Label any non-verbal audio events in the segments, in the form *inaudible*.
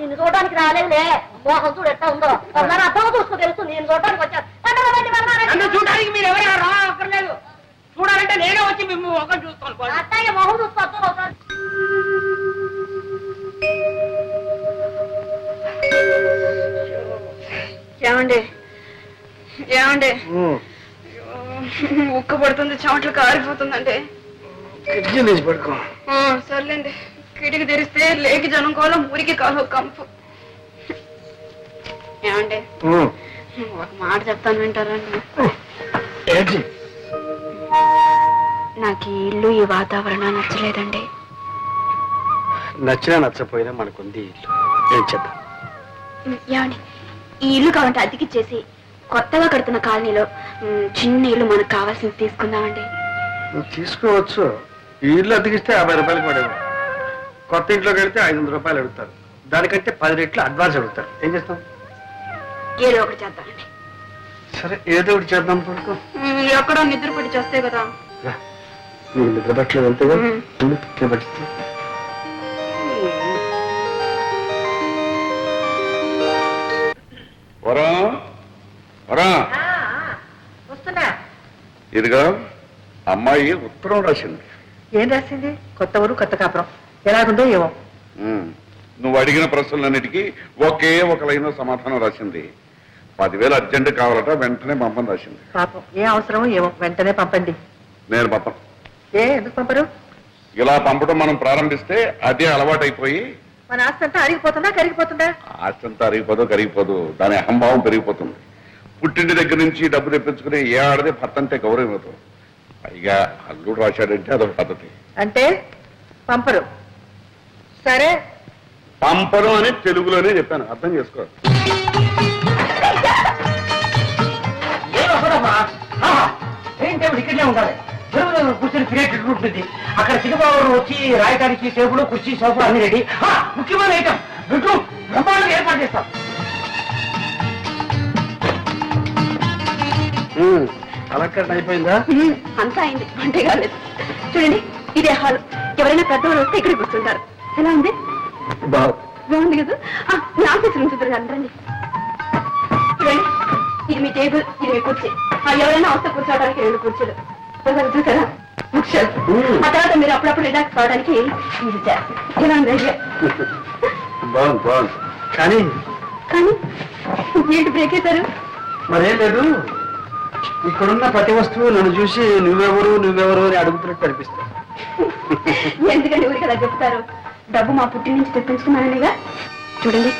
నిన్ను చూడడానికి రాలేదులే. మోహం చూడు ఎట్లా ఉందో. నా అర్థం చూసుకో తెలుసు నేను చూడడానికి వచ్చాను. నన్ను చూడడానికి మీరు ఎవరైనా రా అక్కర్లేదు. చూడాలంటే నేనే వచ్చి మిమ్మల్ని ఒక చూస్తాను. అత్తయ్య మొహం చూసుకోవచ్చు ఒకసారి. ఏమండి? ఏమండి? ఉక్క పడుతుంది చెమటలు కారిపోతుందండి. పడుకో సర్లేండి. కిటికి తెరిస్తే లేకి జనం కోలం ఊరికి కాలు కంపు. ఏమండి? ఒక మాట చెప్తాను వింటారండి నాకు ఈ ఇల్లు ఈ వాతావరణం నచ్చలేదండి. నచ్చినా నచ్చపోయినా మనకుంది ఇల్లు. ఏం చేద్దాం? ఏమండి? ఈ ఇల్లు కావాలంటే అతికిచ్చేసి కొత్తగా కడుతున్న కాలనీలో మ్, చిన్న ఇల్లు మనకు కావాల్సింది తీసుకుందామండి. నువ్వు తీసుకోవచ్చు. ఈ ఇల్లు అతికిస్తే యాభై రూపాయలు పడేవి కొత్త ఇంట్లోకి వెళ్తే ఐదు వందల రూపాయలు అడుగుతారు. దానికంటే పది రెట్లు అడ్వాన్స్ అడుగుతారు. ఏం చేస్తాం? ఏదో ఒకటి చేద్దామండి. సరే ఏదో ఒకటి చేద్దాం పడుకో మ్, ఎక్కడో నిద్ర పడి చేస్తే కదా. రా. నీకు నిద్ర పట్టలేదు అంతేగా మ్మ్. ఉండు, నిద్ర పట్టిస్తా. వరం వరం. వస్తున్నా. ఇదిగా అమ్మాయి ఉత్తరం రాసింది. ఏం రాసింది? కొత్త ఊరు కొత్త కాపురం. ఎలాగుందో ఏమో. నువ్వు అడిగిన ప్రశ్నలన్నిటికీ ఒకే ఒక లైన్ సమాధానం రాసింది. పదివేలు అర్జెంట్ కావాలట వెంటనే పంపని రాసింది. పాపం ఏ అవసరమో ఏమో వెంటనే పంపండి. నేను పంపం ఏ ఎందుకు పంపరు? ఇలా పంపడం మనం ప్రారంభిస్తే అదే అలవాటైపోయి మన ఆస్తి అంతా అరిగిపోతుందా కరిగిపోతుందా? ఆస్తంతా అరిగిపోదు కరిగిపోదు. దాని అహంభావం పెరిగిపోతుంది. పుట్టింటి దగ్గర నుంచి డబ్బు తెప్పించుకుని ఏ ఆడదే భర్త అంటే గౌరవం ఇవ్వదు. పైగా అల్లుడు రాశాడంటే అదొక పద్ధతి. అంటే పంపరు. సరే. పంపడం అని తెలుగులోనే చెప్పాను. అర్థం చేసుకో. ఇక్కడనే ఉండాలి? కూర్చొని క్రియేటెడ్ ఉంటుంది. అక్కడ సినిమావారు వచ్చి రాయడానికి టేబుల్ కుర్చీ సోఫా అన్ని రెడీ. ఆ, ముఖ్యమైన ఐటమ్ బెడ్రూమ్. బ్రహ్మాండంగా ఏర్పాటు చేస్తాం. అలంకరణ అయిపోయిందా? అంతా అయింది. అంటే కాలేదు చూడండి ఇదే హాల్. ఎవరైనా పెద్దవాళ్ళు వస్తే ఇక్కడ కూర్చుంటారు ఎలా ఉంది? బాగు బాగుంది కదా? ఆ, మీ ఆఫీస్ నుంచి రండి చూడండి ఇది మీ టేబుల్ ఇది మీ కుర్చీ. ఆ, ఎవరైనా వస్తే కూర్చోవడానికి రెండు కుర్చీలు. చూసారా చూసారా బుక్ షెల్ఫ్. ఆ తర్వాత మీరు అప్పుడప్పుడు రిలాక్స్ కావడానికి ఇది chair. ఎలా ఉంది idea? బాగుంది బాగుంది. కానీ కానీ ఏంటి బ్రేక్ వేశారు మరేం లేదు. ఇక్కడున్న ప్రతి వస్తువు నన్ను చూసి నువ్వెవరు నువ్వెవరు అని అడుగుతున్నట్టు అనిపిస్తుంది. ఎందుకండి ఊరికి అలా చెప్తారు? డబ్బు మా పుట్టి నుంచి తెప్పించుకున్నాననిగా? చూడండి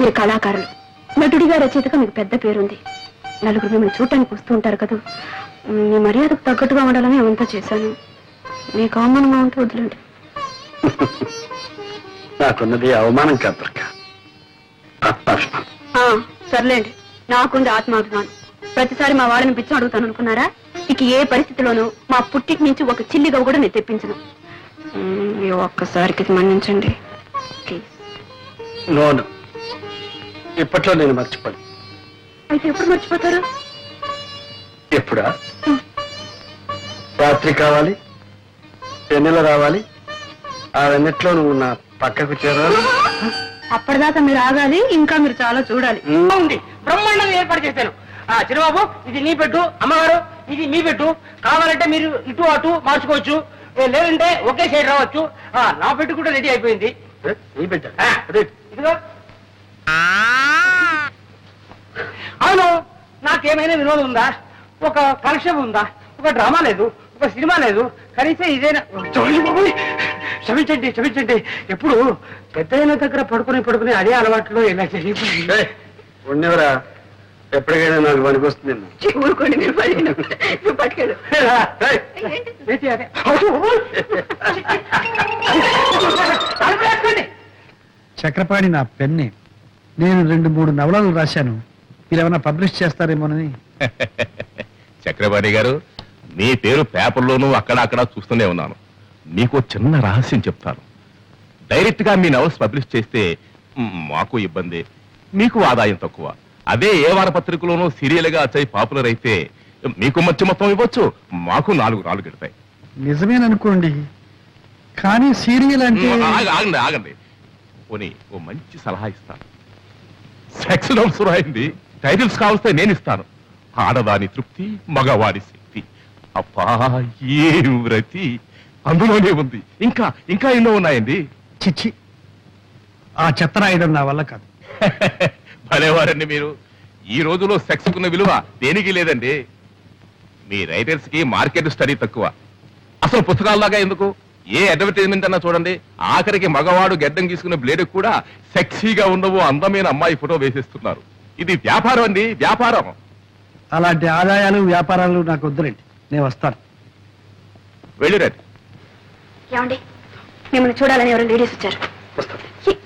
మీరు కళాకారులు. నటుడిగా రచయితగా మీకు పెద్ద పేరుంది. నలుగురు మిమ్మల్ని చూడటానికి వస్తూ ఉంటారు కదా? మీ మర్యాదకు తగ్గట్టుగా ఉండాలని అవంతా చేశాను. మీకు అవమానంగా ఉంటే వదిలేండి. *laughs* నాకున్నది అవమానం కాదు సర్లేండి. నాకుంది ఆత్మాభిమానం. ప్రతిసారి మా వాళ్ళని పిచ్చం అడుగుతాను అనుకున్నారా? ఇక ఏ పరిస్థితిలోనూ మా పుట్టికి నుంచి ఒక చిల్లిగా కూడా నేను తెప్పించను. ఈ ఒక్కసారికి మన్నించండి. ఇప్పట్లో నేను మర్చిపోను. అయితే ఎప్పుడు మర్చిపోతారు? ఎప్పుడా? రాత్రి కావాలి వెన్నెల రావాలి ఆ వెన్నెట్లో నువ్వు నా పక్కకు చేరాలి. అప్పటిదాకా మీరు ఆగాలి ఇంకా మీరు చాలా చూడాలి. ఉంది బ్రహ్మాండంగా ఏర్పాటు చేశాను ఆ చిరబాబు ఇది నీ పెట్టు అమ్మగారు ఇది మీ పెట్టు. కావాలంటే మీరు ఇటు అటు మార్చుకోవచ్చు. లేదంటే ఒకే సైడ్ రావచ్చు. ఆ, నా పెట్టు కూడా రెడీ అయిపోయింది. నీ ఇదిగో. అవును నాకేమైనా వినోదం ఉందా? ఒక కలెక్షన్ ఉందా? ఒక డ్రామా లేదు ఒక సినిమా లేదు కనీసం ఇదేనా. క్షమించండి క్షమించండి. ఎప్పుడు పెద్ద దగ్గర పడుకుని పడుకుని అదే అలవాట్లో ఇలా జరిగిపోయింది ఏయ్, ఉన్నివరా ఎప్పటికైనా నాకు పనికొస్తుంది ఛీ, ఊరుకోండి మీరు పడిన నువ్వు పట్టుకెళ్ళు. చక్రపాణి నా పెన్నే. నేను రెండు మూడు నవలలు రాశాను. మీరేమైనా పబ్లిష్ చేస్తారేమోనని. చక్రపాణి గారు మీ పేరు పేపర్లోనూ అక్కడ అక్కడ చూస్తూనే ఉన్నాను. మీకు చిన్న రహస్యం చెప్తాను. డైరెక్ట్గా మీ నవల్స్ పబ్లిష్ చేస్తే మాకు ఇబ్బంది. మీకు ఆదాయం తక్కువ. అదే ఏ వారపత్రికలోనూ సీరియల్గా వచ్చాయి పాపులర్ అయితే మీకు మంచి మొత్తం ఇవ్వచ్చు మాకు నాలుగు నాలుగు ఎడతాయి నిజమేననుకోండి. కానీ సీరియల్ అంటే ఆగండి ఆగండి. పోనీ ఓ మంచి సలహా ఇస్తాను. సెక్స్ నోట్స్ రాయింది టైటిల్స్ కావస్తే నేను ఇస్తాను. ఆడదాని తృప్తి మగవాడి శక్తి. అబ్బా ఏ వ్రతి అందులోనే ఉంది. ఇంకా ఇంకా ఎన్నో ఉన్నాయండి? చిచ్చి ఆ చెత్త రాయడం నా వల్ల కాదు. *laughs* భలేవారండి మీరు. ఈ రోజులో సెక్స్ కున్న విలువ దేనికి లేదండి? మీ రైటర్స్కి మార్కెట్ స్టడీ తక్కువ. అసలు పుస్తకాల్లాగా ఎందుకు? ఏ అడ్వర్టైజ్మెంట్ అన్నా చూడండి. ఆఖరికి మగవాడు గెడ్డం గీసుకునే బ్లేడ్ కూడా సెక్సీగా ఉండవు అందమైన అమ్మాయి ఫోటో వేసేస్తున్నారు. ఇది వ్యాపారం అండి వ్యాపారం. అలాంటి ఆదాయాలు వ్యాపారాలు నాకు వద్దులేండి. నేను వస్తాను. వెళ్ళిరండి. ఏమండి? మిమ్మల్ని చూడాలని ఎవరు లేడీస్ వచ్చారు. వస్తాను.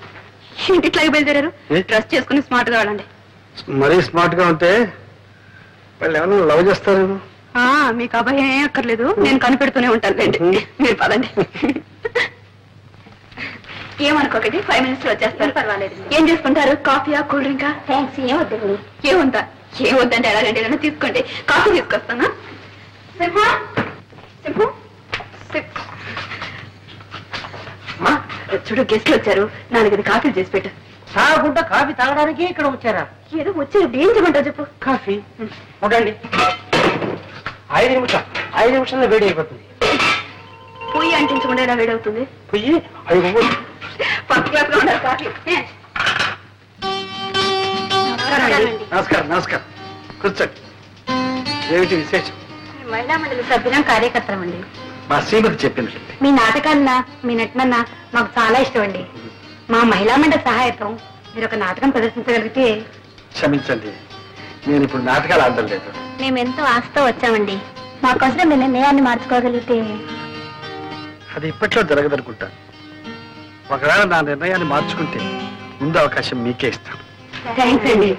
ఇట్లాగే బయలుదేరారు. ఏ? డ్రెస్ చేసుకుని స్మార్ట్గా వెళ్ళండి. మరీ స్మార్ట్గా ఉంటే వాళ్ళు ఏమైనా లవ్ చేస్తారేమో? ఆ, మీకు అభయం ఏం అక్కర్లేదు. నేను కనిపెడుతూనే ఉంటాను లేండి మీరు పదండి. ఏమనుకోకండి ఫైవ్ మినిట్స్లో వచ్చేస్తారు. పర్వాలేదు. ఏం చేసుకుంటారు? కాఫీయా కూల్ డ్రింకా? థ్యాంక్స్ ఏం వద్దండి ఏముందా? ఏమొద్దంటే ఎలా రెండు ఏదైనా తీసుకోండి. కాఫీ తీసుకొస్తానా? సింహ? సింహు? సింహ. చూడు గెస్ట్లు వచ్చారు. నాలుగైదు కాఫీలు చేసి పెట్టు. తాగకుండా కాఫీ తాగడానికి ఇక్కడ వచ్చారా? ఏదో వచ్చారు. ఏం చేయమంటావు చెప్పు. కాఫీ? ఉండండి. ఐదు నిమిషాలు. ఐదు నిమిషాల్లో వేడి అయిపోతుంది. పొయ్యి అంటించకుండా ఎలా వేడవుతుంది పొయ్యి? ఐదు ఫస్ట్ క్లాస్లో ఉండాలి కాఫీ. ఏ? నమస్కారం నమస్కారం. కూర్చోండి. ఏమిటి విశేషం? మహిళా మండలి సభ్యులం కార్యకర్తలం అండి. మా శ్రీమతి చెప్పింది మీ నాటకాలన్నా మీ నటనన్నా మాకు చాలా ఇష్టం అండి మా మహిళా మండలి సహాయతం మీరు ఒక నాటకం ప్రదర్శించగలిగితే క్షమించండి. నేను ఇప్పుడు నాటకాలు ఆడడం లేదు. మేము ఎంతో ఆశతో వచ్చామండి. మాకోసం మీ నిర్ణయాన్ని మార్చుకోగలిగితే అది ఇప్పట్లో జరగదనుకుంటాను ఒకవేళ నా నిర్ణయాన్ని మార్చుకుంటే ముందు అవకాశం మీకే ఇస్తాను. థ్యాంక్స్ అండి.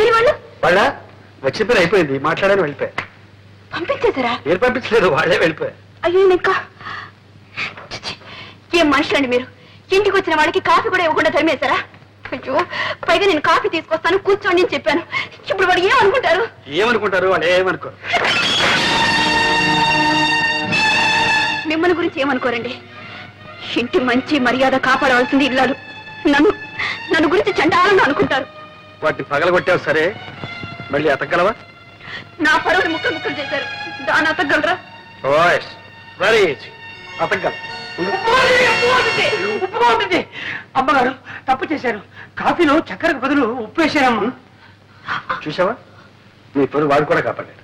ఏరి వాళ్ళు? వాళ్ళ? వచ్చిన పని అయిపోయింది. మాట్లాడని వెళ్ళిపోయా. పంపించేశారా? మీరు పంపించలేదు వాళ్ళే వెళ్ళిపోయా. అయ్యో ఇంకా ఏం మనుషులండి మీరు? ఇంటికి వచ్చిన వాళ్ళకి కాఫీ కూడా ఇవ్వకుండా తరిమేశారా? అయ్యో పైగా నేను కాఫీ తీసుకొస్తాను కూర్చోండి అని చెప్పాను. ఇప్పుడు వాడు ఏమనుకుంటారు? ఏమనుకుంటారు? వాళ్ళు ఏమనుకోరు. మిమ్మల్ని గురించి ఏమనుకోరండి? ఇంటి మంచి మర్యాద కాపాడవలసింది ఇల్లాలు. నన్ను నన్ను గురించి చండాలంగా అనుకుంటారు. వాటిని పగలగొట్టావు సరే మళ్ళీ అతగలవా నా పరువుని ముక్కలు ముక్కలు చేశారు. దాని అతగలరా వెరీ ఈజీ అతగలం ఉప్పు ఉంటుంది అమ్మగారు తప్పు చేశారు. కాఫీలో చక్కెరకు బదులు ఉప్పు వేశారమ్మా. చూసావా నీ పొరు వాడు కూడా కాపాడాడు.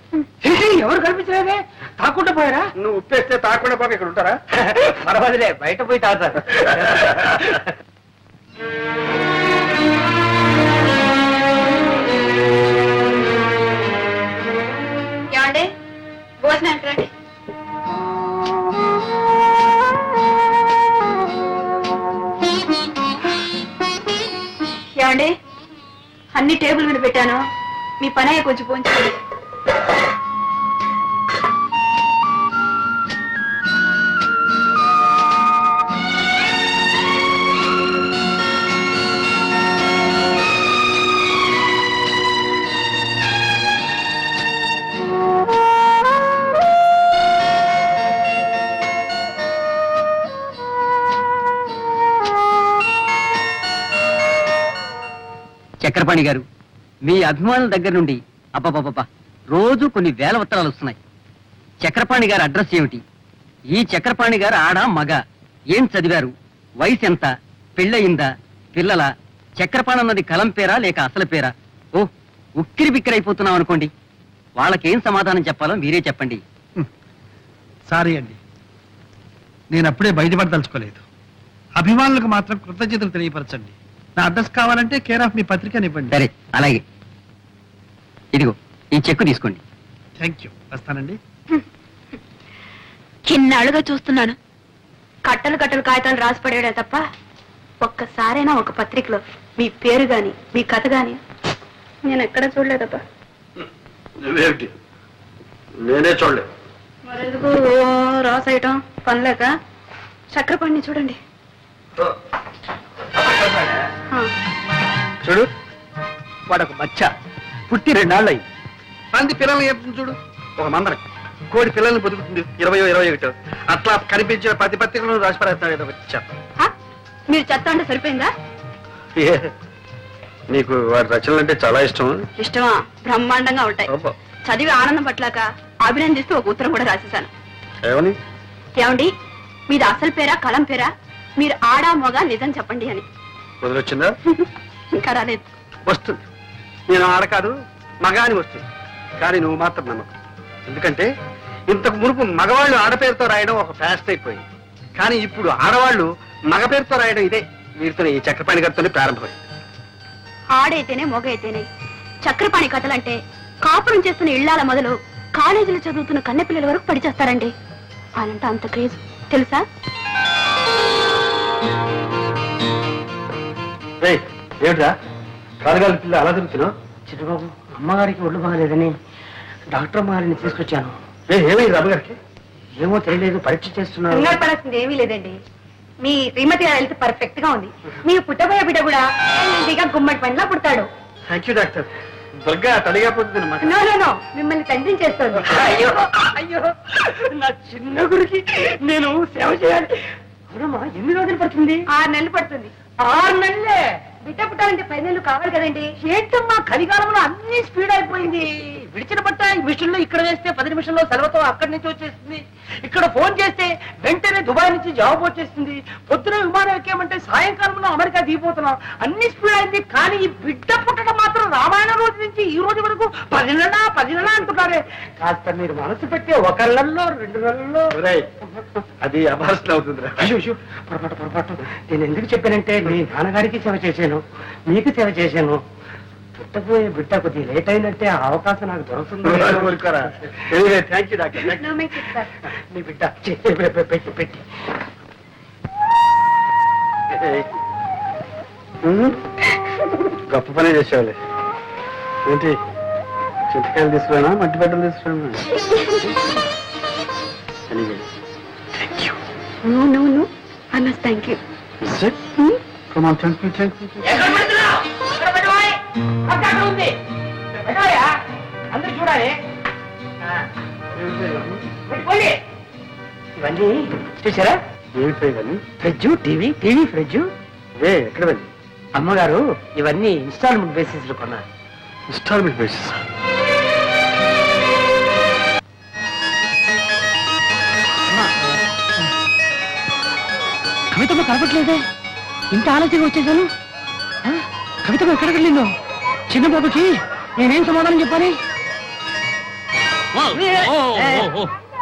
ఎవరు కనిపించలేదే? తాకుండా పోయారా? నువ్వు ఉప్పేస్తే తాకుండా పాప ఇక్కడ ఉంటారా? *laughs* పర్వాలేదే బయట పోయి తాగుతారు. *laughs* భోజనానికి రండి. ఏమండి? అన్ని టేబుల్ మీద పెట్టాను. మీ పనయ్య కొంచెం పోంచండి చక్రపాణి గారు మీ అభిమానుల దగ్గర నుండి అబ్బబ్బబ్బబ్బా రోజు కొన్ని వేల ఉత్తరాలు వస్తున్నాయి. చక్రపాణి గారి అడ్రస్ ఏమిటి? ఈ చక్రపాణి గారు ఆడ మగ ఏం చదివారు? వయసు ఎంత? పెళ్ళయిందా? పిల్లల? చక్రపాణి అన్నది కలం పేరా లేక అసలు పేరా? ఓ ఉక్కిరి బిక్కిరైపోతున్నాం అనుకోండి. వాళ్ళకేం సమాధానం చెప్పాలో మీరే చెప్పండి. సారీ అండి. నేను అప్పుడే బయటపడదలుచుకోలేదు. అభిమానులకు మాత్రం కృతజ్ఞతలు తెలియపరచండి. నా అడ్రస్ కావాలంటే కేర్ ఆఫ్ మీ పత్రికనివ్వండి. సరే అలాగే. ఇదిగో ఈ చెక్కు తీసుకోండి. థ్యాంక్ యూ వస్తానండి. చిన్నాళ్ళుగా చూస్తున్నాను. కట్టలు కట్టలు కాగితాలు రాసి పడేయడే తప్ప ఒక్కసారైనా ఒక పత్రికలో మీ పేరు గాని మీ కథ గాని నేను ఎక్కడ నువ్వేమిటి? నేనే చూడలేదు. మరెందుకు రాసేయటం? పనిలేక చక్రపాణిని చూడండి. చూడు వాడు మచ్చ. పుట్టి రెండాళ్ళు అయింది మంది పిల్లల్ని చెప్తుంది చూడు. ఒక మందర కోడి పిల్లల్ని బతుకుతుంది. ఇరవయో ఇరవై ఒకటో అట్లా కనిపించిన ప్రతి పత్రికలను రాసి పారేస్తాడు ఏదో ఒకటి చెత్త. హ? మీరు చెత్త అంటే సరిపోయిందా? ఏ నీకు వాడి రచనలు అంటే చాలా ఇష్టం ఇష్టమా? బ్రహ్మాండంగా ఉంటాయి. అబ్బా. చదివి ఆనందం పట్లాక అభినందిస్తూ ఒక ఉత్తరం కూడా రాసేశాను. ఏమని? ఏమండి? మీది అసలు పేరా కలం పేరా? మీరు ఆడా మొగ నిజం చెప్పండి అని. వదిలొచ్చిందా *laughs* ఇంకా రాలేదు. వస్తుంది. నేను ఆడ కాదు మగాని వస్తుంది. కానీ నువ్వు మాత్రం నమ్మకం. ఎందుకంటే ఇంతకు మునుపు మగవాళ్ళు ఆడపేరుతో రాయడం ఒక ఫ్యాస్ట్ అయిపోయింది. కానీ ఇప్పుడు ఆడవాళ్ళు మగ పేరుతో రాయడం ఇదే. వీరితో ఈ చక్రపాణి గారితోనే ప్రారంభమైంది. ఆడైతేనే మొగ అయితేనే చక్రపాణి కథలంటే కాపురం చేస్తున్న ఇళ్ళాల మొదలు కాలేజీలో చదువుతున్న కన్నెపిల్లల వరకు పడి చేస్తారండి వాళ్ళంటే అంత క్రేజ్. తెలుసా? రేయ్, ఏమిట్రా? కాలుగాలి పిల్ల అలా తిరుగుతున్నావు? చిట్టుబాబు అమ్మగారికి ఒళ్ళు బాగలేదని డాక్టర్ అమ్మగారిని తీసుకొచ్చాను. ఏ ఏమైంది అమ్మగారికి? ఏమో తెలియలేదు పరీక్ష చేస్తున్నారు. కంగారు పడాల్సింది ఏమీ లేదండి. మీ శ్రీమతి గారి హెల్త్ పర్ఫెక్ట్గా ఉంది. మీ పుట్టబోయే బిడ్డ కూడా హెల్తీగా గుమ్మడి పండ్లా పుడతాడు. Thank you doctor. దుర్గా తడిగా పోతుంది నో నో నో మిమ్మల్ని తండ్రిని చేస్తుంది. అయ్యో అయ్యో నా చిన్న గురికి నేను సేవ చేయాలి. అవునమ్మా ఎన్ని రోజులు పడుతుంది? ఆరు నెలలు పడుతుంది. ఆరు నెలలే? బిడ్డ పుట్టాలంటే పది కావాలి కదండి. ఏంటమ్మా కలికాలంలో అన్ని స్పీడ్ అయిపోయింది. విడిచిన బట్ట ఈ మిషన్లో ఇక్కడ వేస్తే పది నిమిషంలో సెలవుతో అక్కడి నుంచి వచ్చేస్తుంది. ఇక్కడ ఫోన్ చేస్తే వెంటనే దుబాయ్ నుంచి జవాబు వచ్చేస్తుంది. పొద్దున విమానం ఎక్కామంటే సాయంకాలంలో అమెరికా దిగిపోతున్నాం. అన్ని స్పీడ్ అయింది కానీ ఈ బిడ్డ పుట్టడం మాత్రం రామాయణ రోజు నుంచి ఈ రోజు వరకు పది నెల పది నెల అంటున్నారే. కాస్త మీరు మనసు పెట్టి ఒక నెలలో రెండు నెలల్లో అది అభాసన అయ్యో, పొరపాటు పొరపాటు. నేను ఎందుకు చెప్పానంటే మీ నాన్నగారికి సేవ చేశాను. మీకు సేవ చేశాను. పుట్టబోయే బిడ్డ కొద్ది లేట్ అయినట్టే ఆ అవకాశం నాకు దొరుకుతుంది. *laughs* No. నీ బిడ్డ పెట్టి పెట్టి. *laughs* గొప్ప పనే చేసేవాళ్ళే. ఏంటి? చింతకాయలు తీసుకురానా? మట్టి బట్టలు తీసుకురానా? No no no అన్నస్ thank you thank you thank you ఎక్కడ పెడుతున్నావు? ఎక్కడ పెట్టబోయ్? అక్క అక్కడ ఉంది. పెట్టబోయా? అందరూ చూడాలి. ఆ, పెట్టుకోండి. ఇవన్నీ చూసారా ఏమిటో ఇవన్నీ ఫ్రిడ్జ్ టీవీ టీవీ ఫ్రిడ్జ్. ఎక్కడ అమ్మగారు ఇవన్నీ ఇన్స్టాల్మెంట్ బేసిస్లో కొన్నారు ఇన్స్టాల్మెంట్ బేసిస్? కవితమ్మ కనపట్లేదే ఇంత ఆలస్యంగా వచ్చేసాను? కవితమ్మ ఎక్కడికి వెళ్ళిందో? చిన్న బాబుకి నేనేం సమాధానం చెప్పాలి?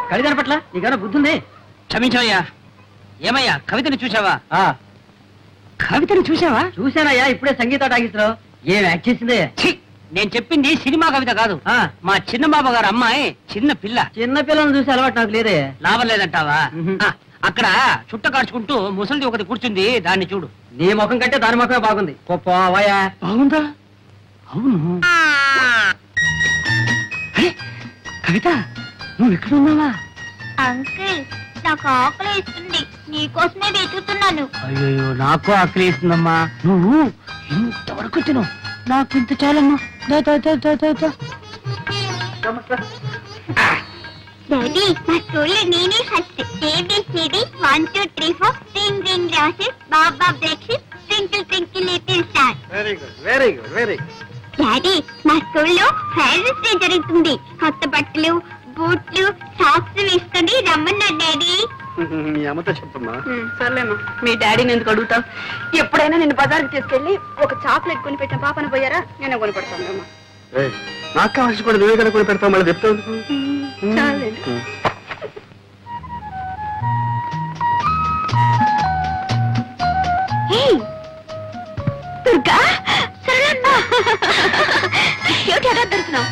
కవిత కనపట్ల నీకన్నా బుద్ధి ఉంది క్షమించవయ్యా. ఏమయ్యా కవితని చూసావా కవితని చూసావా చూశానయ్యా ఇప్పుడే సంగీత టాకీస్లో ఏం యాక్ట్ చేసిందే? నేను చెప్పింది సినిమా కవిత కాదు. మా చిన్న బాబు గారు అమ్మాయి చిన్న పిల్ల. చిన్న పిల్లని చూసి అలవాటు నాకు లేదే. లాభం లేదంటావా అక్కడ చుట్ట కాడ్చుకుంటూ ముసలిది ఒకటి కూర్చుంది దాన్ని చూడు. నీ ముఖం కంటే దాని ముఖమే బాగుంది. పోవయా బాగుందా? అవును. కవిత నువ్వు ఎక్కడ ఉన్నావా? అంకుల్ నాకు ఆకలి ఇస్తుంది నీకోసమే వెతుకుతున్నాను. అయ్యో నాకు ఆకలి వేస్తుందమ్మా. నువ్వు ఇంతవరకు తిను నాకు ఇంత చాలమ్మా. దా, దా, దా, దా, దా, దా. డాడీ మా స్కూల్లో నేనే first. ABCD one two three four. Ring ring roses. Baa baa బ్రెక్సిస్ twinkle twinkle little star. Very good very good very daddy మా స్కూల్లో ఫైర్స్ డే జరుగుతుంది. కొత్త బట్టలు బూట్లు సాక్స్ వేసుకొని రమ్మన్నారు డాడీ. *laughs* మీ అమ్మతో చెప్పమ్మా. సర్లేమ్మా మీ డాడీని ఎందుకు అడుగుతావు? ఎప్పుడైనా నేను బజార్కి తీసుకెళ్ళి ఒక చాక్లెట్ కొని పెట్టిన పాపను పోయారా? నేను కొని పెడతాను అమ్మా. ఏయ్, నాకు కావాల్సి కూడా నువ్వే పెడతావు మళ్ళీ చెప్తావు దుర్గా! ఏమిటి ఎలా దొరుకుతున్నావు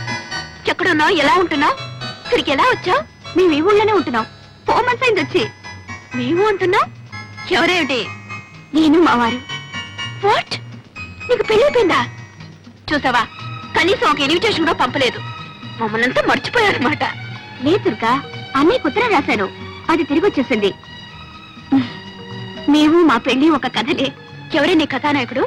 ఎక్కడున్నావు ఎలా ఉంటున్నావు? ఇక్కడికి ఎలా వచ్చావు? మేము ఈ ఊళ్ళోనే ఉంటున్నాం. ఫోర్ మంత్స్ అయింది వచ్చి. మేము ఉంటున్నాం? ఎవరేమిటి? నేను మావారు వాట్? నీకు పెళ్ళైపోయిందా? చూసావా? కనీసం ఒక ఇన్విటేషన్ కూడా పంపలేదు. మమ్మల్నంతా మర్చిపోయారనమాట లేదు దుర్గా అన్నయ్య ఉత్తరం రాశాను. అది తిరిగి వచ్చేసింది. మేము మా పెళ్ళి ఒక కథలే. ఎవరే నీ కథానాయకుడు?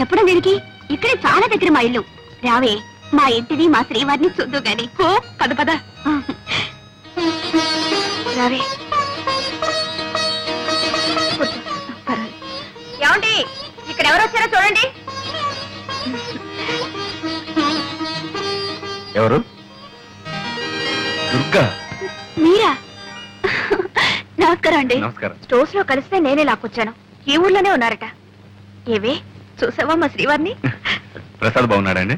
చెప్పడం దీనికి? ఇక్కడే చాలా దగ్గర మా ఇల్లు. రావే మా ఇంటిని మా శ్రీవారిని చూద్దు గాని. ఓ పద పద. రవి. ఏమండి ఇక్కడ ఎవరు వచ్చారో చూడండి. ఎవరు? దుర్గా. మీరా? నమస్కారం అండి. నమస్కారం. స్టోర్స్లో కలిస్తే నేనే లాక్కొచ్చాను. ఈ ఊర్లోనే ఉన్నారట. ఏవే? చూసావా మా శ్రీవారిని? ప్రసాద్ బాగున్నాడండి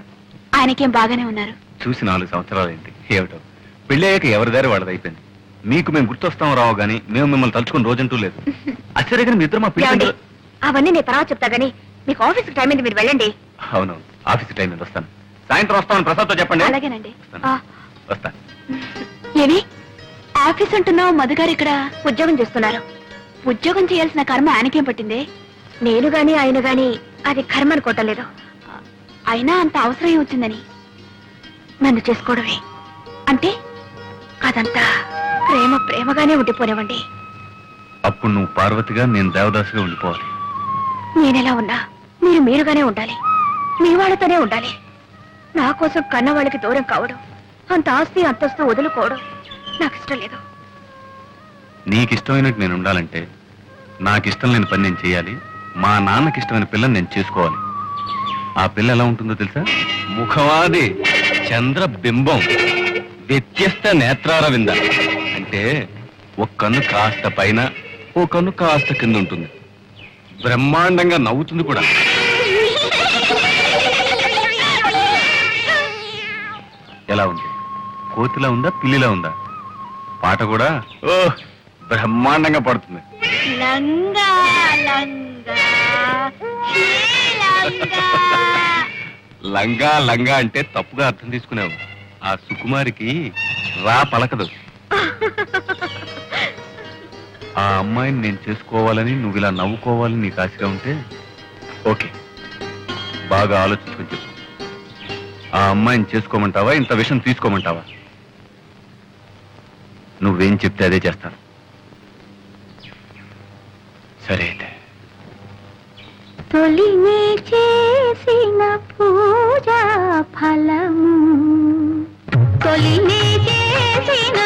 ఆయనకేం బాగానే ఉన్నారు. చూసి నాలుగు సంవత్సరాలు ఏంటి ఏమిటో పెళ్ళయ్యాక ఎవరి దారి వాళ్ళది అయిపోయింది. మీకు మేము గుర్తొస్తాం రావు గానీ మేము మిమ్మల్ని తలుచుకుని రోజంటూ లేదు. ఆశ్చర్యగా మీ ఇద్దరు మా పిల్లలు అవన్నీ నేను తర్వాత చెప్తా గానీ మీకు ఆఫీస్ టైం అయింది మీరు వెళ్ళండి. అవును ఆఫీస్ టైం మీద వస్తాను. సాయంత్రం వస్తాను ప్రసాద్తో చెప్పండి. అలాగేనండి. వస్తాను. వస్తా ఏవి ఆఫీస్ అంటున్నావు మధుగారు ఇక్కడ ఉద్యోగం చేస్తున్నారు. ఉద్యోగం చేయాల్సిన కర్మ ఆయనకేం పట్టింది? నేను గాని ఆయన గాని అది కర్మ అనుకోవటం లేదు అయినా అంత అవసరం వచ్చిందని. నన్ను చేసుకోవడమే. అంటే అదంతా ప్రేమ ప్రేమగానే ఉండిపోనివ్వండి. అప్పుడు నువ్వు పార్వతిగా నేను దేవదాసుగా ఉండిపోవాలి. నేనెలా ఉన్నా మీరు మీరుగానే ఉండాలి. మీ వాళ్ళతోనే ఉండాలి. నా కోసం కన్న వాళ్ళకి దూరం కావడం అంత ఆస్తి అంతస్తు వదులుకోవడం నాకు ఇష్టం లేదు. నీకు ఇష్టమైనట్టు నేను ఉండాలంటే నాకు ఇష్టం లేని పని నేను చేయాలి. మా నాన్నకి ఇష్టమైన పిల్లని నేను చేసుకోవాలి. ఆ పిల్ల ఎలా ఉంటుందో తెలుసా? ముఖవాది చంద్రబింబం వ్యత్యస్త నేత్రారవింద. అంటే ఒక కన్ను కాస్త పైన ఓ కన్ను కాస్త కింద ఉంటుంది. బ్రహ్మాండంగా నవ్వుతుంది కూడా. ఎలా ఉంది? కోతిలా ఉందా పిల్లిలా ఉందా? పాట కూడా ఓ బ్రహ్మాండంగా పడుతుంది. లంగా లంగా. లంగా. లంగా అంటే తప్పుగా అర్థం తీసుకున్నావు. ఆ సుకుమారికి రా పలకదు. ఆ అమ్మాయిని నేను చేసుకోవాలని నువ్వు ఇలా నవ్వుకోవాలని నీకు ఆశగా ఉంటే ఓకే. బాగా ఆలోచించుకొని చెప్పు. ఆ అమ్మాయిని చేసుకోమంటావా? ఇంత విషయం తీసుకోమంటావా? నువ్వేం చెప్తే అదే చేస్తాను. సరే అయితే. తొలినే చేసిన పూజా ఫలము. తొలినే చేసిన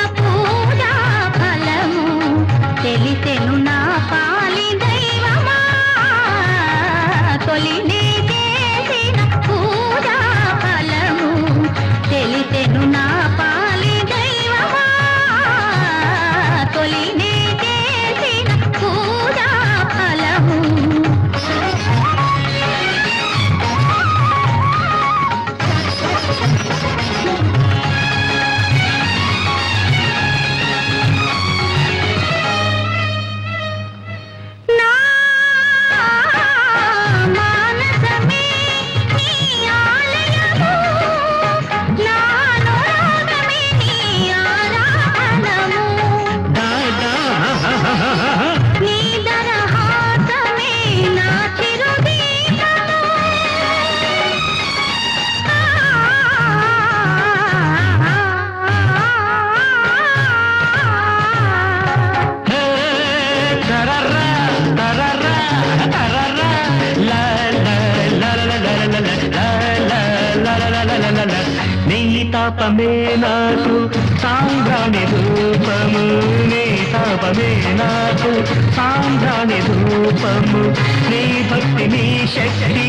నీ భక్తి నీ శక్తి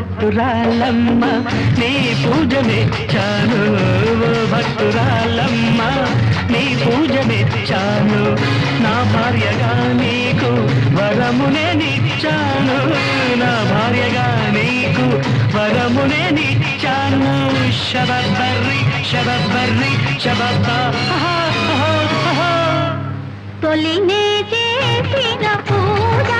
భక్తురాలమ్మ నీ పూజ మెచ్చాను భక్తురాలమ్మ నీ పూజ మెచ్చాను నా భార్యగా నీకు వరమునే నిచ్చాను నా భార్యగా నీకు వరమునే నిచ్చాను. శబర్రి శబర్రి శబబ్బా తొలినే చేసిన పూజ